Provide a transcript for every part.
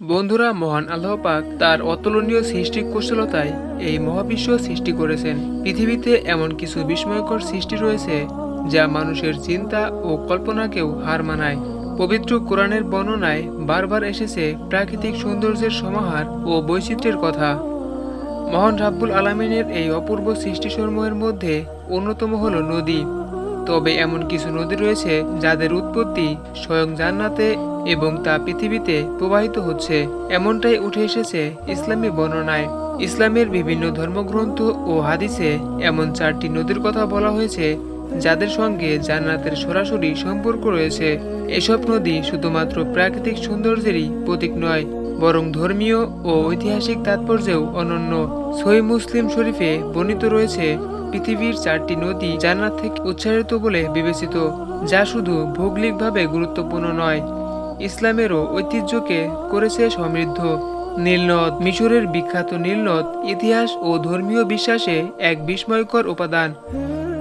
বন্ধুরা, মহান আল্লাহ পাক তার অতুলনীয় সৃষ্টি কুশলতায় এই মহাবিশ্ব সৃষ্টি করেছেন। পৃথিবীতে এমন কিছু বিস্ময়কর সৃষ্টি রয়েছে যা মানুষের চিন্তা ও কল্পনাকেও হার মানায়। পবিত্র কোরআনের বর্ণনায় বারবার এসেছে প্রাকৃতিক সৌন্দর্যের সমাহার ও বৈচিত্র্যের কথা। মহান রাব্বুল আলামিনের এই অপূর্ব সৃষ্টিসমূহের মধ্যে অন্যতম হল নদী। তবে এমন কিছু নদী রয়েছে যাদের উৎপত্তি স্বয়ং জান্নাতে এবং তা পৃথিবীতে প্রবাহিত হচ্ছে। এমনটাই উঠে এসেছে ইসলামী বর্ণনায়। ইসলামের বিভিন্ন ধর্মগ্রন্থ ও হাদিসে এমন চারটি নদীর কথা বলা হয়েছে যাদের সঙ্গে জান্নাতের সরাসরি সম্পর্ক রয়েছে। এসব নদী শুধুমাত্র প্রাকৃতিক সৌন্দর্যেরই প্রতীক নয় বরং ধর্মীয় ও ঐতিহাসিক তাৎপর্যেও অনন্য। সহি মুসলিম শরীফে বর্ণিত রয়েছে, পৃথিবীর চারটি নদী জান্নাত থেকে উচ্চারিত বলে বিবেচিত, যা শুধু ভৌগোলিকভাবে গুরুত্বপূর্ণ নয়, ইসলামেরও ঐতিহ্যকে করেছে সমৃদ্ধ। নীলনদ, মিশরের বিখ্যাত নীলনদ, ইতিহাস ও ধর্মীয় বিশ্বাসে এক বিস্ময়কর উপাদান।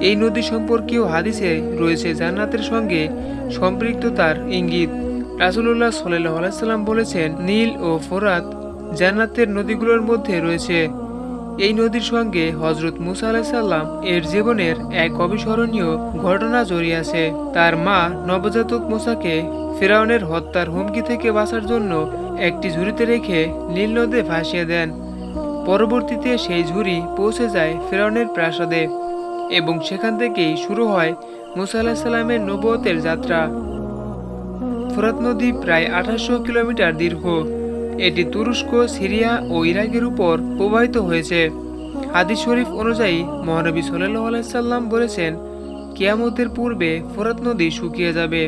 এই নদী সম্পর্কীয় হাদিসে রয়েছে জান্নাতের সঙ্গে সম্পৃক্ততার ইঙ্গিত। রাসুল্লাহ সাল্লাহ সাল্লাম বলেছেন, নীল ও ফোরাত জান্নাতের নদীগুলোর মধ্যে রয়েছে। এই নদীর সঙ্গে হজরত মুসা আলাহিসাল্লাম এর জীবনের এক অবিস্মরণীয় ঘটনা জড়িয়ে আছে। তার মা নবজাতক মুসাকে ফেরাউনের হত্যার হুমকি থেকে বাঁচার জন্য একটি ঝুড়িতে রেখে নীল নদে ভাসিয়ে দেন। পরবর্তীতে সেই ঝুড়ি পৌঁছে যায় ফেরাউনের প্রাসাদে এবং সেখান থেকেই শুরু হয় মুসা আলাহিসাল্লামের নবতের যাত্রা। ফোরাত নদী প্রায় আঠাশশো কিলোমিটার দীর্ঘ। এটি তুরস্ক, সিরিয়া ও ইরাকের উপর প্রবাহিত হয়েছে। হাদিস শরীফ অনুযায়ী, মহানবী সাল্লাহ আলাইসাল্লাম বলেছেন, কিয়ামতের পূর্বে ফোরাত নদী শুকিয়ে যাবে।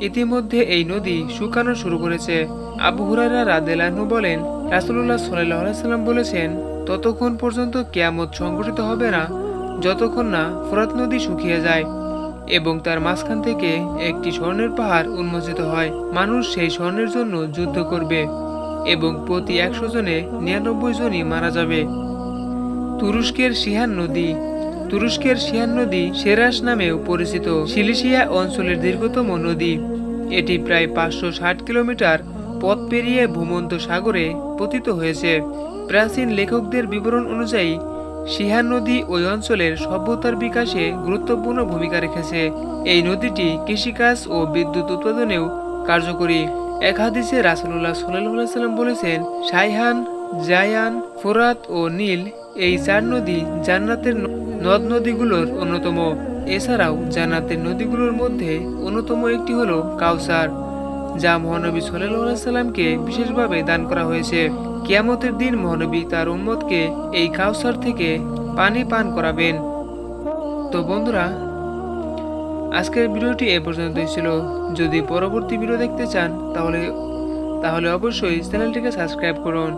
ইতিমধ্যে এই নদী শুকানো শুরু করেছে। আবু হুরারা রাদেলাহু বলেন রাসুল্লাহ সাল্লাহ আলাইসাল্লাম বলেছেন, ততক্ষণ পর্যন্ত কেয়ামত সংঘটিত হবে না, যতক্ষণ না ফোরাত নদী শুকিয়ে যায়। এবং তার মাঝখান থেকে একটি স্বর্ণের পাহাড় উন্মোচিত হয়। মানুষ সেই স্বর্ণের জন্য যুদ্ধ করবে এবং প্রতি একশো জনে নিরানব্বই জনই মারা যাবে। তুরস্কের সিহান নদী। তুরস্কের সিহান নদী সেরাস নামেও পরিচিত। সিলিশিয়া অঞ্চলের দীর্ঘতম নদী। এটি প্রায় পাঁচশো ষাট কিলোমিটার পথ পেরিয়ে ভূমন্ত সাগরে পতিত হয়েছে। প্রাচীন লেখকদের বিবরণ অনুযায়ী সিহান নদী ওই অঞ্চলের সভ্যতার বিকাশে গুরুত্বপূর্ণ ভূমিকা রেখেছে। এই নদীটি কৃষিকাজ ও বিদ্যুৎ উৎপাদনেও কার্যকরী। এক হাদিসে রাসুল্লাহ সাল্লাহ সাল্লাম বলেছেন, সাইহান, জায়ান, ফোরাত ও নীল এই চার নদী জান্নাতের নদ নদীগুলোর অন্যতম। এছাড়াও জান্নাতের নদীগুলোর মধ্যে অন্যতম একটি হলো কাউসার। যা মহানবী সাল্লামকে বিশেষভাবে দান করা হয়েছে। কিয়ামতের দিন মহানবী তার উম্মতকে এই কাউসার থেকে পানি পান করাবেন। তো বন্ধুরা, আজকের ভিডিওটি এ পর্যন্তই ছিল। যদি পরবর্তী ভিডিও দেখতে চান, তাহলে তাহলে অবশ্যই চ্যানেলটিকে সাবস্ক্রাইব করুন।